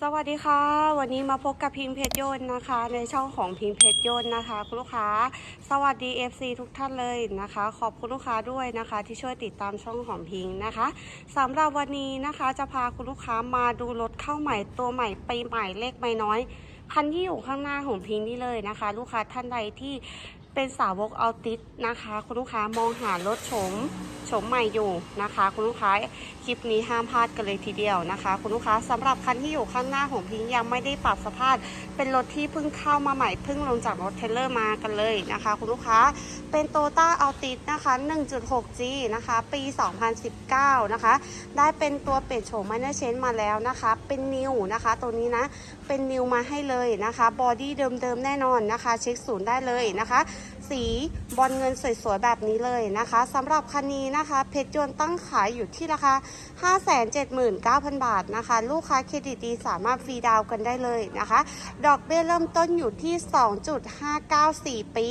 สวัสดีค่ะ วันนี้มาพบกับพิงเพชรยนต์นะคะ ในช่องของพิงเพชรยนต์นะคะคุณลูกค้า สวัสดี FC ทุกท่านเลยนะคะ ขอบคุณลูกค้าด้วยนะคะ ที่ช่วยติดตามช่องของพิงนะคะสำหรับวันนี้นะคะจะพาคุณลูกค้ามาดูรถเข้าใหม่ตัวใหม่ปีใหม่เลขไม่น้อยคันที่อยู่ข้างหน้าของพิงนี่เลยนะคะ ลูกค้าท่านใดที่ เป็นสาวกออติสนะคะ คุณลูกค้ามองหารถโฉมโฉมใหม่อยู่นะคะ คุณลูกค้าคลิปนี้ห้ามพลาดกันเลยทีเดียวนะคะ คุณลูกค้าสำหรับคันที่อยู่ข้างหน้าของพิงยังไม่ได้ปรับสภาพ เป็นรถที่เพิ่งเข้ามาใหม่เพิ่งลงจากรถเทรลเลอร์มากันเลยนะคะ คุณลูกค้าเป็นโตต้าอัลติสนะคะ 1.6G นะคะ ปี 2019 นะคะ ได้เป็นตัวเปลี่ยนโฉมมาเนอร์เชนมาแล้วนะคะ เป็นนิวนะคะ ตัวนี้นะเป็นนิวมาให้เลยนะคะบอดี้เดิมๆแน่นอนนะคะ เช็คศูนย์ได้เลยนะคะ สีบอลเงินสวยๆแบบนี้เลยนะคะสำหรับคันนี้นะคะ เพชรยนต์ตั้งขายอยู่ที่ราคา 579,000 บาทนะคะ ลูกค้าเครดิตดีสามารถฟรีดาวกันได้เลยนะคะ ดอกเบี้ยเริ่มต้นอยู่ที่ 2.594 ปี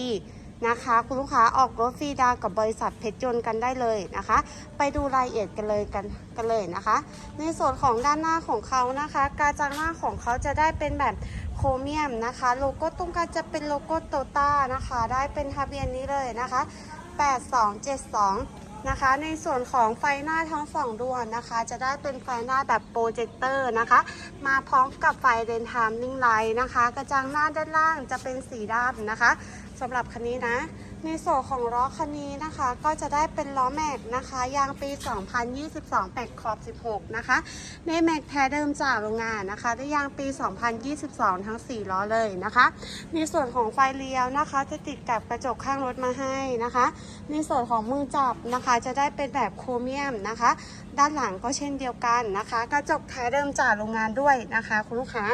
นะคะ คุณลูกค้าออกรถฟรีดาวกับบริษัทเพชรยนต์กันได้เลยนะคะ ไปดูรายละเอียดกันเลยกันกันเลยนะคะ ในส่วนของด้านหน้าของเขานะคะ การจังหน้าของเขาจะได้เป็นแบบ ครเมียมนะคะ โลโก้ตรงกลางจะเป็นโลโก้โตต้านะคะ ได้เป็นทะเบียนนี้เลยนะคะ 8272 นะคะ ในส่วนของไฟหน้าทั้งสองดวงนะคะ จะได้เป็นไฟหน้าแบบโปรเจคเตอร์นะคะ มาพร้อมกับไฟเดนทามนิ่งไลท์นะคะ กระจังหน้าด้านล่างจะเป็นสีดำนะคะสำหรับคันนี้นะ ในส่วนของล้อคันนี้นะคะ ก็จะได้เป็นล้อแม็กนะคะยางปี 2022แม็กขอบ 16 นะคะ ในแม็กแท้เดิมจากโรงงานนะคะได้ยางปี 2022 ทั้ง 4 ล้อเลยนะคะ ในส่วนของไฟเลี้ยวนะคะ จะติดกับกระจกข้างรถมาให้นะคะ ในส่วนของมือจับนะคะ จะได้เป็นแบบโครเมียมนะคะ ด้านหลังก็เช่นเดียวกันนะคะ กระจกแท้เดิมจากโรงงานด้วยนะคะ คุณลูกค้า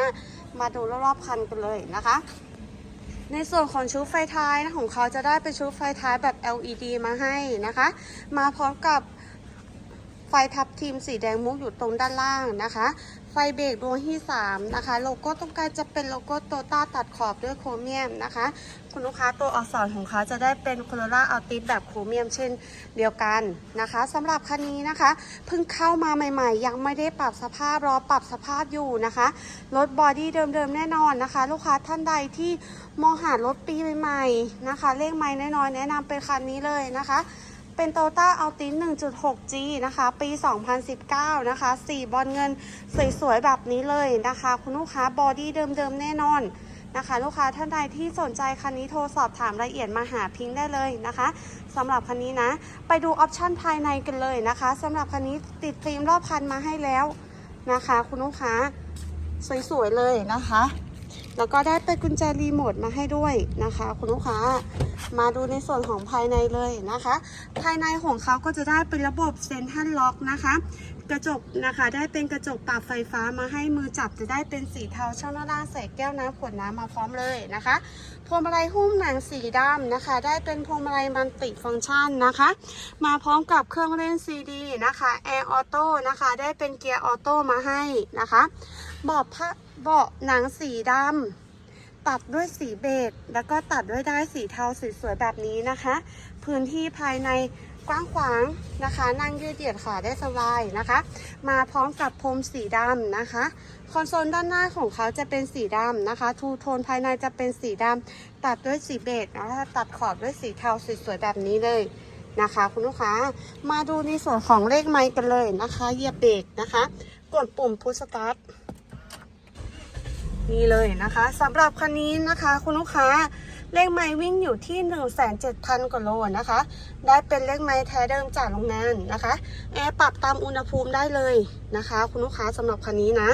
มาดูรอบๆคันกันเลยนะคะ ในส่วนของชุดไฟท้ายนะของเขาจะได้เป็นชุดไฟท้ายแบบ LED มาให้นะคะ มาพร้อมกับไฟทับทีมสีแดงมุกอยู่ตรงด้านล่างนะคะ ไฟเบรกดวงที่ 3 นะคะ โลโก้ตรงกลางจะเป็นโลโก้โตต้าตัดขอบด้วยโครเมียมนะคะ คุณลูกค้าตัวอักษรของเขาจะได้เป็นโคโรล่าอัลติสแบบโครเมียมเช่นเดียวกันนะคะสำหรับคันนี้นะคะเพิ่งเข้ามาใหม่ๆ ยังไม่ได้ปรับสภาพรอปรับสภาพอยู่นะคะรถบอดี้เดิมๆแน่นอนนะคะ ลูกค้าท่านใดที่มองหารถปีใหม่ๆนะคะเลขไม้น้อยๆแนะนำเป็นคันนี้เลยนะคะ เป็นโตต้าอัลติน 1.6G นะคะ ปี 2019 นะคะ สีบอลเงินสวยๆ แบบนี้เลยนะคะ คุณลูกค้าบอดี้เดิมๆ แน่นอนนะคะ ลูกค้าท่านใดที่สนใจคันนี้โทรสอบถามรายละเอียดมาหาพิงค์ได้เลยนะคะสำหรับคันนี้นะ ไปดูออปชั่นภายในกันเลยนะคะสำหรับคันนี้ติดฟิล์มรอบคันมาให้แล้วนะคะ คุณลูกค้าสวยๆ เลยนะคะ แล้วก็ได้เป็นกุญแจรีโมทมาให้ด้วยนะคะ คุณลูกค้ามาดูในส่วนของภายในเลยนะคะ ภายในของเขาก็จะได้เป็นระบบเซนทรัลล็อกนะคะ กระจกนะคะได้เป็นกระจกปรับไฟฟ้ามาให้มือจับจะได้เป็นสีเทาช่องหน้าล่างใส่แก้วน้ำขวดน้ำมาพร้อมเลยนะคะพวงมาลัยหุ้มหนังสีดำนะคะ ได้เป็นพวงมาลัยมันติฟังก์ชันนะคะ มาพร้อมกับเครื่องเล่นซีดีนะคะแอร์ออโต้นะคะ ได้เป็นเกียร์ออโต้มาให้นะคะเบาะผ้า เบาะหนังสีดำตัดด้วยสีเบจแล้วก็ตัดด้วยได้ายสีเทาสวยๆแบบนี้นะคะ พื้นที่ภายในกว้างขวางนะคะ นั่งยืดเหยียดขาได้สบายนะคะ มาพร้อมกับพรมสีดำนะคะ คอนโซลด้านหน้าของเขาจะเป็นสีดำนะคะ ทูโทนภายในจะเป็นสีดำตัดด้วยสีเบจนะคะตัดขอบด้วยสีเทาสวยๆแบบนี้เลยนะคะ คุณลูกค้ามาดูในส่วนของเลขไมค์กันเลยนะคะเหยียบเบรกนะคะ กดปุ่มพุชสตาร์ท นี่เลยนะคะสำหรับคันนี้นะคะ คุณลูกค้าเลขไม้วิ่งอยู่ที่ 1 7 0 0 0กว่าโลนะคะ ได้เป็นเลขไม้แท้เดิมจากโรงงานนะคะแอร์ปรับตามอุณหภูมิได้เลยนะคะ คุณลูกค้าสำหรับคันนี้นะ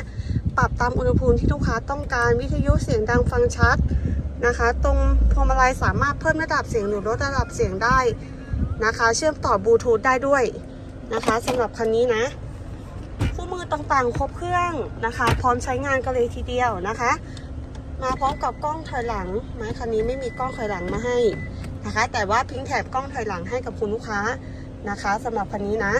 ปรับตามอุณหภูมิที่ลูกค้าต้องการวิทยุเสียงดังฟังชัดนะคะ ตรงพวงมาลัยสามารถเพิ่มระดับเสียงหรือลดระดับเสียงได้นะคะ เชื่อมต่อบลูทูธได้ด้วยนะคะสำหรับคันนี้นะ ต่างๆ ครบเครื่องนะคะ พร้อมใช้งานกันเลยทีเดียวนะคะ มาพร้อมกับกล้องถอยหลังไม้คันนี้ไม่มีกล้องถอยหลังมาให้นะคะ แต่ว่าพิงแถบกล้องถอยหลังให้กับคุณลูกค้านะคะสำหรับคันนี้นะ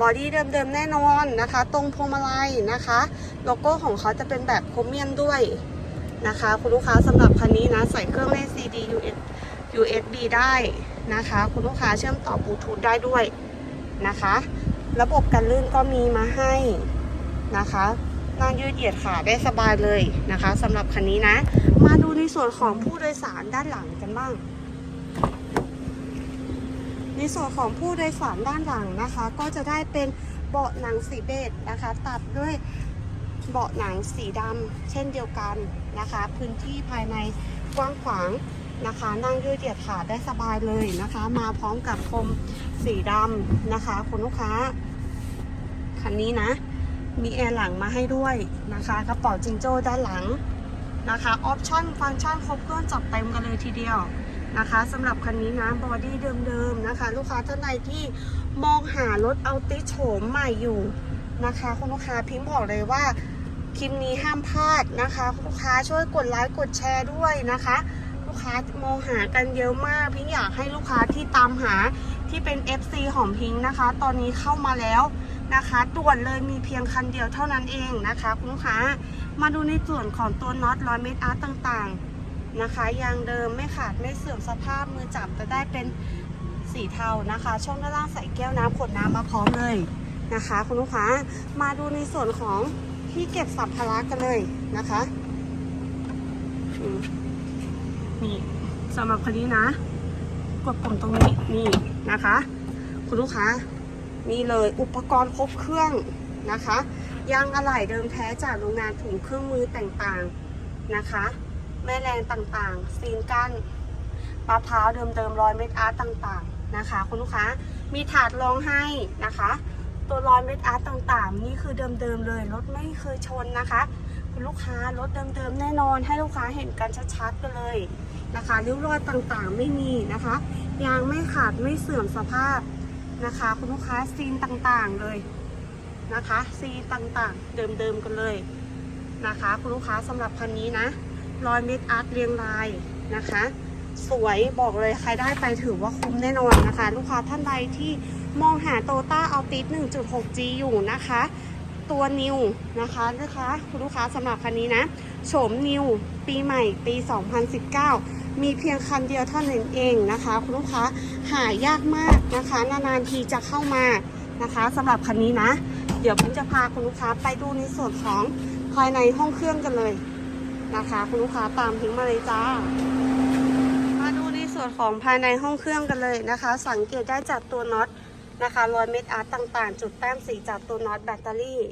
บอดี้เดิมๆแน่นอนนะคะ ตรงพวงมาลัยนะคะ โลโก้ของเขาจะเป็นแบบโครเมียมด้วยนะคะ คุณลูกค้าสำหรับคันนี้นะ ใส่เครื่องเล่น CD US USB ได้นะคะ คุณลูกค้าเชื่อมต่อบลูทูธได้ด้วยนะคะ ระบบการลื่นก็มีมาให้ นะคะนั่งยืดเหยียดขาได้สบายเลยนะคะสำหรับคันนี้นะ มาดูในส่วนของผู้โดยสารด้านหลังกันบ้าง ในส่วนของผู้โดยสารด้านหลังนะคะ ก็จะได้เป็นเบาะหนังสีเบจนะคะ ตัดด้วยเบาะหนังสีดำเช่นเดียวกันนะคะ พื้นที่ภายในกว้างขวางนะคะ นั่งยืดเหยียดขาได้สบายเลยนะคะ มาพร้อมกับพรมสีดำนะคะ คุณลูกค้าคันนี้นะ มีแอร์หลังมาให้ด้วยนะคะกระเป๋าจิงโจ้ด้านหลังนะคะออปชั่นฟังก์ชันครบถ้วนจัดเต็มกันเลยทีเดียวนะคะสำหรับคันนี้นะบอดี้เดิมๆนะคะ ลูกค้าท่านใดที่มองหารถเอาติโฉมใหม่อยู่นะคะคุณลูกค้าพิมพ์บอกเลยว่าคลิปนี้ห้ามพลาดนะคะคุณลูกค้าช่วยกดไลค์กดแชร์ด้วยนะคะ ลูกค้ามองหากันเยอะมาก พิงอยากให้ลูกค้าที่ตามหาที่เป็น FC ของพิงนะคะ ตอนนี้เข้ามาแล้ว นะคะด่วนเลยมีเพียงคันเดียวเท่านั้นเองนะคะคุณลูกค้ามาดูในส่วนของตัวน็อตร้อยเมตรอาร์ตต่างๆนะคะยางเดิมไม่ขาดไม่เสื่อมสภาพมือจับจะได้เป็นสีเทานะคะ ช่องด้านล่างใส่แก้วน้ำขวดน้ำมาพร้อมเลยนะคะ คุณลูกค้ามาดูในส่วนของที่เก็บสัมภาระกันเลยนะคะนี่สำหรับคันนี้นะ กดปุ่มตรงนี้นี่นะคะ คุณลูกค้า นี่เลยอุปกรณ์ครบเครื่องนะคะยางอะไหล่เดิมแท้จากโรงงานถุงเครื่องมือต่างๆนะคะ แม่แรงต่างๆ ซีนกั้นมะพร้าวเดิมๆรอยเม็ดอาร์ตต่างๆนะคะ คุณลูกค้ามีถาดรองให้นะคะ ตัวรอยเม็ดอาร์ตต่างๆ นี่คือเดิมๆเลยรถไม่เคยชนนะคะ คุณลูกค้ารถเดิมๆแน่นอนให้ลูกค้าเห็นกันชัดๆกันเลยนะคะริ้วรอยต่างๆไม่มีนะคะยางไม่ขาดไม่เสื่อมสภาพ นะคะ คุณลูกค้าซีนต่างๆเลยนะคะ ซีนต่างๆ เดิมๆกันเลยนะคะ คุณลูกค้าสำหรับคันนี้นะรอยเม็ดอาร์ตเรียงรายนะคะ สวยบอกเลยใครได้ไปถือว่าคุ้มแน่นอนนะคะ ลูกค้าท่านใดที่มองหาโตต้าอัลติส 1.6G อยู่นะคะ ตัวนิวนะคะนะคะคุณลูกค้าสำหรับคันนี้นะโฉมนิวปีใหม่ปี 2019 มีเพียงคันเดียวเท่านั้นเองนะคะ คุณลูกค้าหายากมากนะคะ นานๆทีจะเข้ามานะคะสำหรับคันนี้นะ เดี๋ยวผมจะพาคุณลูกค้าไปดูในส่วนของภายในห้องเครื่องกันเลยนะคะ คุณลูกค้าตามทิ้งมาเลยจ้ามาดูในส่วนของภายในห้องเครื่องกันเลยนะคะ สังเกตได้จากตัวน็อตนะคะรอยเม็ดอาร์ตต่างๆ จุดแต้มสีจากตัวน็อตแบตเตอรี่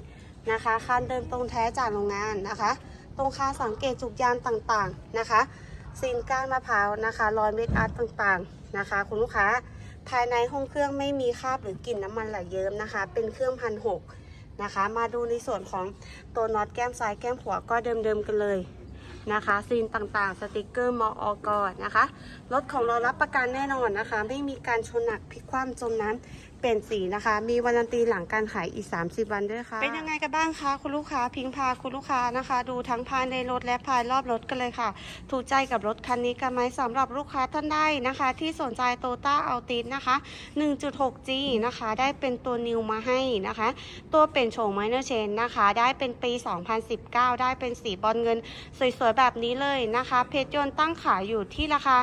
นะคะคันเดิมตรงแท้จากโรงงานนะคะ ตรงคาสังเกตจุกยางต่างๆนะคะ ซีนก้านมะพร้าวนะคะรอยเม็ดอาร์ตต่างๆนะคะ คุณลูกค้าภายในห้องเครื่องไม่มีคราบหรือกลิ่นน้ำมันไหลเยิ้มนะคะ เป็นเครื่องพันหกนะคะ มาดูในส่วนของตัวน็อตแก้มซ้ายแก้มขวาก็เดิมๆกันเลยนะคะซีนต่างๆ สติกเกอร์มออกนะคะ รถของเรารับประกันแน่นอนนะคะ ไม่มีการชนหนักพลิกคว่ำจมน้ำ ปลี่ยนสีนะคะ มีวันตีหลังการขายอีก 30 วันด้วยค่ะ เป็นยังไงกันบ้างคะคุณลูกค้าพิงพาคุณลูกค้านะคะ ดูทั้งภายในรถและภายรอบรถกันเลยค่ะ ถูกใจกับรถคันนี้กันไหมสำหรับลูกค้าท่านใดนะคะ ที่สนใจโตต้าเอาติสนะคะ 1.6G นะคะ ได้เป็นตัวนิวมาให้นะคะ ตัวเป็นโฉมไมเนอร์เชนนะคะ ได้เป็นปี 2019 ได้เป็นสีบอลเงิน สวยๆแบบนี้เลยนะคะ เพจยนต์ตั้งขายอยู่ที่ราคา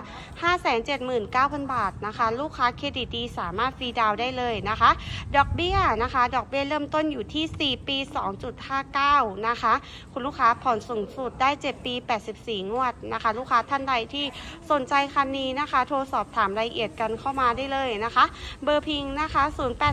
579,000 บาทนะคะ ลูกค้าเครดิตดีสามารถฟรีดาวน์ได้เลยนะคะ ดอกเบี้ยนะคะ ดอกเบี้ยเริ่มต้นอยู่ที่ 4 ปี 2.59 นะคะ คุณลูกค้าผ่อนสูงสุดได้ 7 ปี 84 งวดนะคะ ลูกค้าท่านใดที่สนใจคันนี้นะคะ โทรสอบถามรายละเอียดกันเข้ามาได้เลยนะคะ เบอร์พิงนะคะ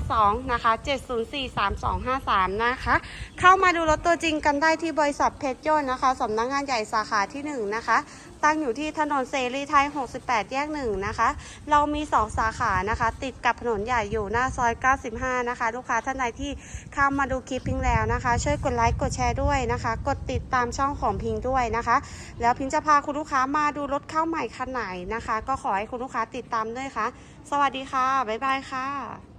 082 นะคะ 704 3253 นะคะ เข้ามาดูรถตัวจริงกันได้ที่บริษัทเพชรยนต์นะคะสำนักงานใหญ่สาขาที่ 1 นะคะ ตั้งอยู่ที่ถนนเสรีไทย 68 แยก 1 นะคะ เรามี 2 สาขานะคะ ติดกับถนนใหญ่อยู่หน้าซอย 95 นะคะ ลูกค้าท่านใดที่เข้ามาดูคลิปพิงแล้วนะคะ ช่วยกดไลค์ กดแชร์ด้วยนะคะ กดติดตามช่องของพิงด้วยนะคะ แล้วพิงจะพาคุณลูกค้ามาดูรถเข้าใหม่คันไหนนะคะ ก็ขอให้คุณลูกค้าติดตามด้วยค่ะ สวัสดีค่ะ บ๊ายบายค่ะ